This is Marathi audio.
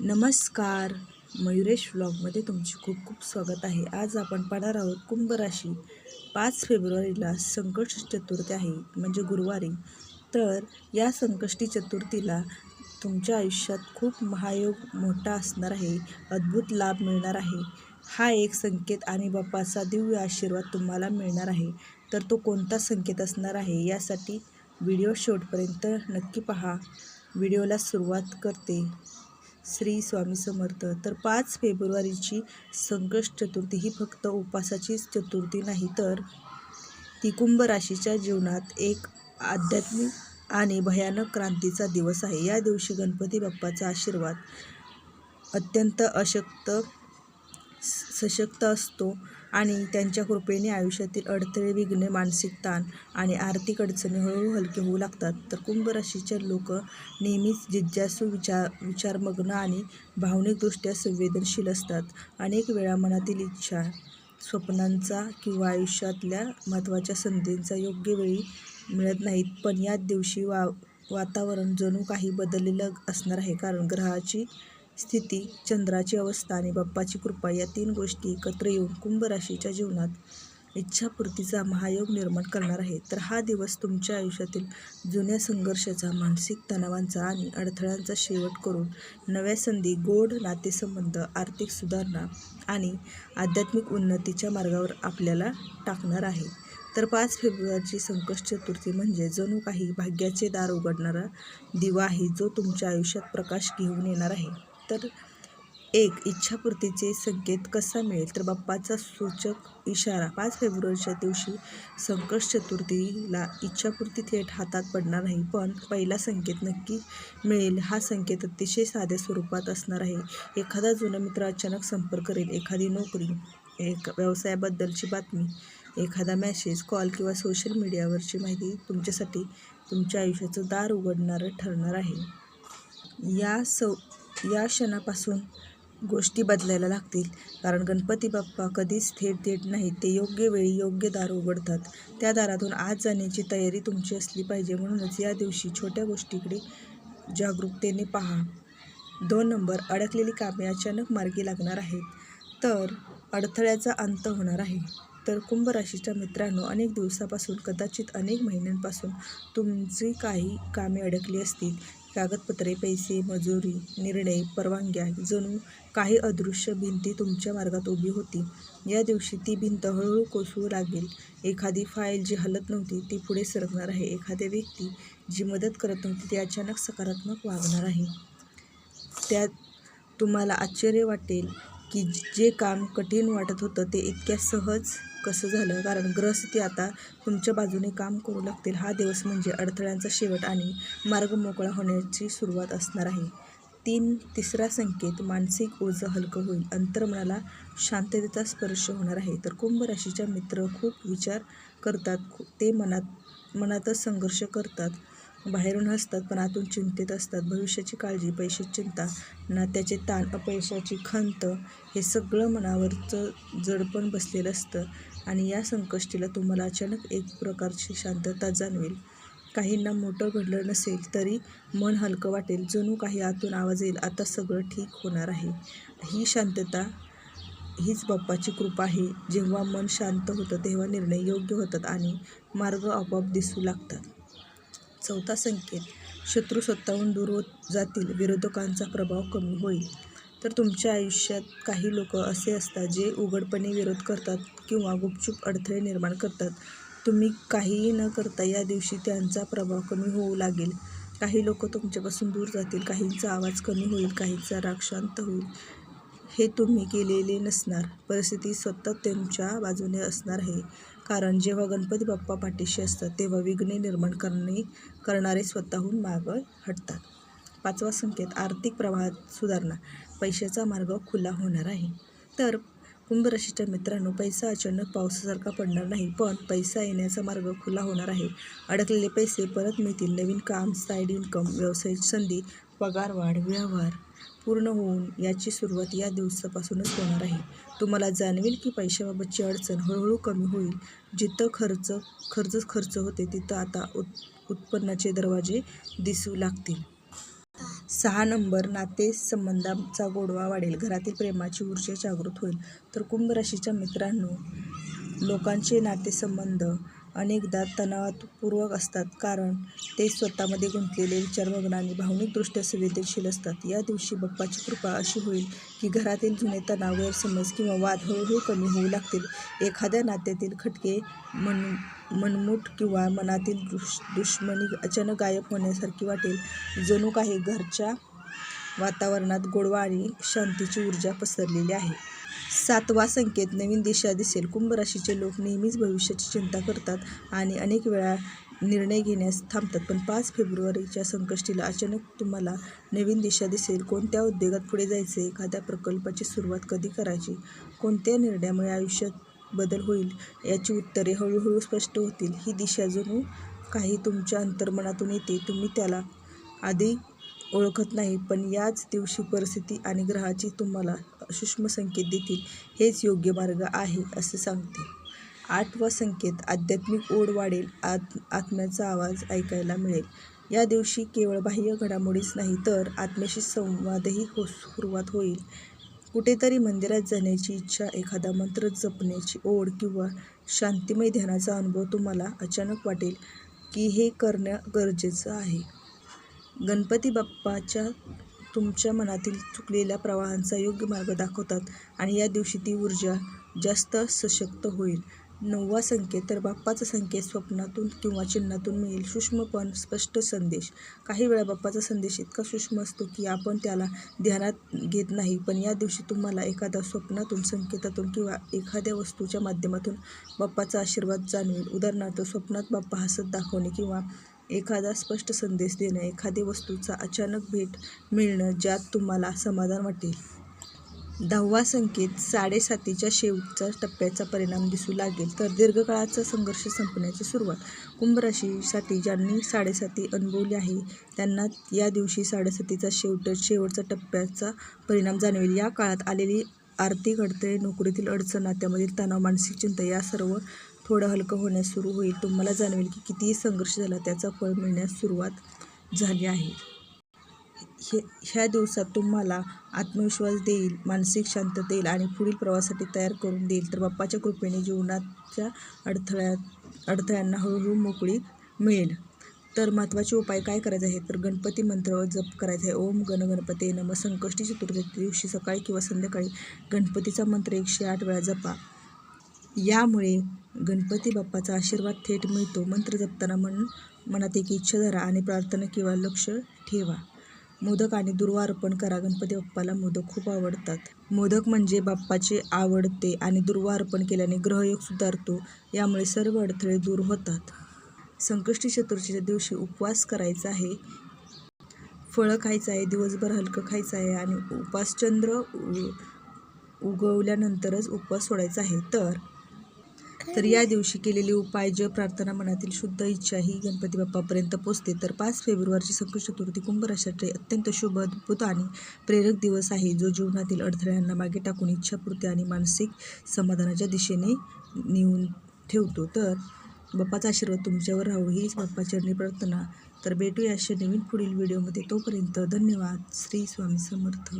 नमस्कार. मयुरेश व्लॉगमध्ये तुमचे खूप खूप स्वागत आहे. आज आपण पाहणार आहोत कुंभ राशी. पाच फेब्रुवारीला संकष्ट चतुर्थी आहे म्हणजे गुरुवारी. तर या संकष्टी चतुर्थीला तुमच्या आयुष्यात खूप महायोग मोठा असणार आहे अद्भुत लाभ मिळणार आहे. हा एक संकेत आणि बाप्पाचा दिव्य आशीर्वाद तुम्हाला मिळणार आहे. तर तो कोणता संकेत असणार आहे यासाठी व्हिडिओ शेवटपर्यंत नक्की पहा. व्हिडिओला सुरुवात करते. श्री स्वामी समर्थ. तर पाच फेब्रुवारीची संकष्ट चतुर्थी ही फक्त उपासाचीच चतुर्थी नाही तर ती कुंभ राशीच्या जीवनात एक आध्यात्मिक आणि भयानक क्रांतीचा दिवस आहे. या दिवशी गणपती बाप्पाचा आशीर्वाद अत्यंत अशक्त सशक्त असतो. आणि त्यांच्या कृपेने आयुष्यातील अडथळे विघ्ने मानसिक ताण आणि आर्थिक अडचणी हळूहळू हलके होऊ लागतात. तर कुंभ राशीचे लोक नेहमीच जिज्ञासू विचार विचारमग्न आणि भावनिकदृष्ट्या संवेदनशील असतात. अनेक वेळा मनातील इच्छा स्वप्नांचा किंवा आयुष्यातल्या महत्त्वाच्या संधींचा योग्य वेळी मिळत नाहीत. पण याच दिवशी वा वातावरण जणू काही बदललेलं असणार आहे. कारण ग्रहाची स्थिती चंद्राची अवस्था आणि बाप्पाची कृपा या तीन गोष्टी एकत्र येऊन कुंभ राशीच्या जीवनात इच्छापूर्तीचा महायोग निर्माण करणार आहे. तर हा दिवस तुमच्या आयुष्यातील जुन्या संघर्षाचा मानसिक तणावांचा आणि अडथळ्यांचा शेवट करून नव्या संधी गोड नातेसंबंध आर्थिक सुधारणा आणि आध्यात्मिक उन्नतीच्या मार्गावर आपल्याला टाकणार आहे. तर पाच फेब्रुवारीची संकष्ट चतुर्थी म्हणजे जणू काही भाग्याचे दार उघडणारा दिवा आहे जो तुमच्या आयुष्यात प्रकाश घेऊन येणार आहे. तर एक इच्छापूर्तीचे संकेत कसा मिळेल? तर बाप्पाचा सूचक इशारा पाच फेब्रुवारीच्या दिवशी संकट चतुर्थीला इच्छापूर्ती थेट हातात पडणार नाही पण पहिला संकेत नक्की मिळेल. हा संकेत अतिशय साध्या स्वरूपात असणार आहे. एखादा जुना मित्र अचानक संपर्क करेल एखादी नोकरी एक व्यवसायाबद्दलची बातमी एखादा मॅसेज कॉल किंवा सोशल मीडियावरची माहिती तुमच्यासाठी तुमच्या आयुष्याचं दार उघडणारं ठरणार आहे. या सौ या क्षणापासून गोष्टी बदलायला लागतील. कारण गणपती बाप्पा कधीच थेट थेट नाहीत. ते योग्य वेळी योग्य दार उघडतात. त्या दारातून आज जाण्याची तयारी तुमची असली पाहिजे. म्हणूनच या दिवशी छोट्या गोष्टीकडे जागरूकतेने पहा. दोन नंबर अडकलेली कामे अचानक मार्गी लागणार आहेत. तर अडथळ्याचा अंत होणार आहे. तर कुंभ राशीच्या मित्रांनो अनेक दिवसापासून कदाचित अनेक महिन्यांपासून तुमची काही कामे अडकली असतील. कागदपत्रे पैसे मजुरी निर्णय परवानग्या जणू काही अदृश्य भिंती तुमच्या मार्गात उभी होती. या दिवशी ती भिंत हळूहळू कोसळू लागेल. एखादी फाईल जी हलत नव्हती ती पुढे सरकणार आहे. एखाद्या व्यक्ती जी मदत करत नव्हती ती अचानक सकारात्मक वागणार आहे. त्यात तुम्हाला आश्चर्य वाटेल. की जे काम कठीण वाटत होतं ते इतक्या सहज कसं झालं? कारण ग्रहस्थिती आता तुमच्या बाजूने काम करू लागतील. हा दिवस म्हणजे अडथळ्यांचा शेवट आणि मार्ग मोकळा होण्याची सुरुवात असणार आहे. तीन तिसरा संकेत मानसिक ओझं हलकं होईल. अंतर्मनाला शांततेचा स्पर्श होणार आहे. तर कुंभ राशीच्या मित्र खूप विचार करतात. ते मनात मनातच संघर्ष करतात. बाहेरून हसतात पण आतून चिंतेत असतात. भविष्याची काळजी पैशाची चिंता नात्याचे ताण अपयशाची खंत हे सगळं मनावरचं जडपण बसलेलं असतं आणि या संकष्टीला तुम्हाला अचानक एक प्रकारची शांतता जाणवेल. काहींना मोठं घडलं नसेल तरी मन हलकं वाटेल. जणू काही आतून आवाज येईल. आता सगळं ठीक होणार आहे. ही शांतता हीच बाप्पाची कृपा आहे. जेव्हा मन शांत होतं तेव्हा निर्णय योग्य होतात आणि मार्ग आपोआप दिसू लागतात. चौथा संकेत शत्रू स्वतःहून दूर होत जातील विरोधकांचा प्रभाव कमी होईल. तर तुमच्या आयुष्यात काही लोक असे असतात जे उघडपणे विरोध करतात किंवा गुपचूप अडथळे निर्माण करतात. तुम्ही काहीही न करता या दिवशी त्यांचा प्रभाव कमी होऊ लागेल. काही लोक तुमच्यापासून दूर जातील काहींचा आवाज कमी होईल काहींचा राग शांत होईल. हे तुम्ही केलेले नसणार. परिस्थिती सतत त्यांच्या बाजूने असणार आहे. कारण जेव्हा गणपती बाप्पा पाठीशी असतात तेव्हा विघ्ने निर्माण करणे करणारे स्वतःहून मागं हटतात. पाचवा संकेत आर्थिक प्रवाहात सुधारणा. पैशाचा मार्ग खुला होणार आहे. तर कुंभराशीच्या मित्रांनो पैसा अचानक पावसासारखा पडणार नाही पण पैसा येण्याचा मार्ग खुला होणार आहे. अडकलेले पैसे परत मिळतील. नवीन काम साईड इन्कम व्यवसाय संधी पगार वाढ व्यवहार पूर्ण होऊन याची सुरुवात या दिवसापासूनच होणार आहे. तुम्हाला जाणवेल की पैशाबाबतची अडचण हळूहळू कमी होईल. जिथं खर्च खर्च खर्च होते तिथं आता उत् उत्पन्नाचे दरवाजे दिसू लागतील. सहा नंबर नाते संबंधांचा गोडवा वाढेल. घरातील प्रेमाची ऊर्जा जागृत होईल. तर कुंभ राशीच्या मित्रांनो लोकांचे नातेसंबंध अनेकदा तणावपूर्वक असतात कारण ते स्वतःमध्ये गुंतलेले विचारमग्न आणि भावनिकदृष्ट्या संवेदनशील असतात. या दिवशी बाप्पाची कृपा अशी होईल की घरातील जुने तणाव गैरसमज किंवा वाद हळूहळू कमी होऊ लागतील. एखाद्या नात्यातील खटके मन मनमूठ किंवा मनातील दुष दुश्मनी अचानक गायब होण्यासारखी वाटेल. जणू काही घरच्या वातावरणात गोडवा आणि शांतीची ऊर्जा पसरलेली आहे. सातवा संकेत. नवीन दिशा दिसेल. कुंभ राशीचे लोक नेहमीच भविष्याची चिंता करतात आणि अनेक वेळा निर्णय घेण्यास थांबतात. पण पाच फेब्रुवारीच्या संकष्टीला अचानक तुम्हाला नवीन दिशा दिसेल. कोणत्या उद्योगात पुढे जायचे? एखाद्या प्रकल्पाची सुरुवात कधी करायची? कोणत्या निर्णयामुळे आयुष्यात बदल होईल? याची उत्तरे हळूहळू स्पष्ट होतील. ही दिशा जणू काही तुमच्या अंतर्मनातून येते. तुम्ही त्याला आधी ओळखत नाही पण याच दिवशी परिस्थिती आणि ग्रहाची तुम्हाला सूक्ष्म संकेत देतील. हेच योग्य मार्ग आहे असे सांगते. आठवा संकेत आध्यात्मिक ओढ वाढेल आत आत्म्याचा आवाज ऐकायला मिळेल. या दिवशी केवळ बाह्य घडामोडीच नाही तर आत्म्याशी संवादही हो सुरुवात होईल. कुठेतरी मंदिरात जाण्याची इच्छा एखादा मंत्र जपण्याची ओढ किंवा शांतिमय ध्यानाचा अनुभव तुम्हाला अचानक वाटेल की हे करणं गरजेचं आहे. गणपती बाप्पाच्या तुमच्या मनातील चुकलेल्या प्रवाहांचा योग्य मार्ग दाखवतात आणि या दिवशी ती ऊर्जा जास्त सशक्त होईल. नववा संकेत तर बाप्पाचा संकेत स्वप्नातून किंवा चिन्हातून मिळेल. सूक्ष्म पण स्पष्ट संदेश. काही वेळा बाप्पाचा संदेश इतका सूक्ष्म असतो की आपण त्याला ध्यानात घेत नाही. पण या दिवशी तुम्हाला एखाद्या स्वप्नातून संकेतातून किंवा एखाद्या वस्तूच्या माध्यमातून बाप्पाचा आशीर्वाद जाणवेल. उदाहरणार्थ स्वप्नात बाप्पा हसत दाखवणे किंवा एखादा स्पष्ट संदेश देणं एखादी वस्तूचा अचानक भेट मिळणं ज्यात तुम्हाला समाधान वाटेल. दहावा संकेत साडेसातीच्या शेवटच्या टप्प्याचा परिणाम दिसू लागेल. तर दीर्घकाळाचा संघर्ष संपण्याची सुरुवात. कुंभराशीसाठी ज्यांनी साडेसाती अनुभवली आहे त्यांना या दिवशी साडेसातीचा शेवट शेवटचा टप्प्याचा परिणाम जाणवेल. या काळात आलेली आर्थिक अडथळे नोकरीतील अडचण नात्यामधील तणाव मानसिक चिंता या सर्व थोडं हलकं होण्यास सुरू होईल. तुम्हाला जाणवेल की कितीही संघर्ष झाला त्याचा फळ मिळण्यास सुरुवात झाली आहे. हे ह्या दिवसात तुम्हाला आत्मविश्वास देईल मानसिक शांतता देईल आणि पुढील प्रवासासाठी तयार करून देईल. तर बाप्पाच्या कृपेने जीवनाच्या अडथळ्यात अडथळ्यांना हळूहळू मोकळी मिळेल. तर महत्त्वाचे उपाय काय करायचे आहेत? तर गणपती मंत्र जप करायचा आहे. ओम गण गणपती नम. संकष्टी चतुर्थी दिवशी सकाळी किंवा संध्याकाळी गणपतीचा मंत्र एकशे आठ वेळा जपा. यामुळे गणपती बाप्पाचा आशीर्वाद थेट मिळतो मंत्र जपताना मन मनात एक इच्छा धरा आणि प्रार्थना किंवा लक्ष ठेवा. मोदक आणि दुर्वा अर्पण करा. गणपती बाप्पाला मोदक खूप आवडतात. मोदक म्हणजे बाप्पाचे आवडते आणि दुर्वा अर्पण केल्याने ग्रहयोग सुधारतो यामुळे सर्व अडथळे दूर होतात. संकष्टी चतुर्थीच्या दिवशी उपवास करायचा आहे. फळं खायचं आहे दिवसभर हलकं खायचं आहे आणि उपासचंद्र उ- उगवल्यानंतरच उपवास सोडायचा आहे. तर तर या दिवशी केलेले उपाय जप प्रार्थना मनातील शुद्ध इच्छा ही गणपती बाप्पापर्यंत पोचते तर पाच फेब्रुवारीची संकट चतुर्थी कुंभ राशाचे अत्यंत शुभ अद्भुत आणि प्रेरक दिवस आहे. जो जीवनातील अडथळ्यांना मागे टाकून इच्छापूर्ती आणि मानसिक समाधानाच्या दिशेने नेऊन ठेवतो. तर बाप्पाचा आशीर्वाद तुमच्यावर राहू हीच बाप्पा चरणी प्रार्थना. तर भेटूया अशा नवीन पुढील व्हिडिओमध्ये. तोपर्यंत धन्यवाद. श्री स्वामी समर्थ.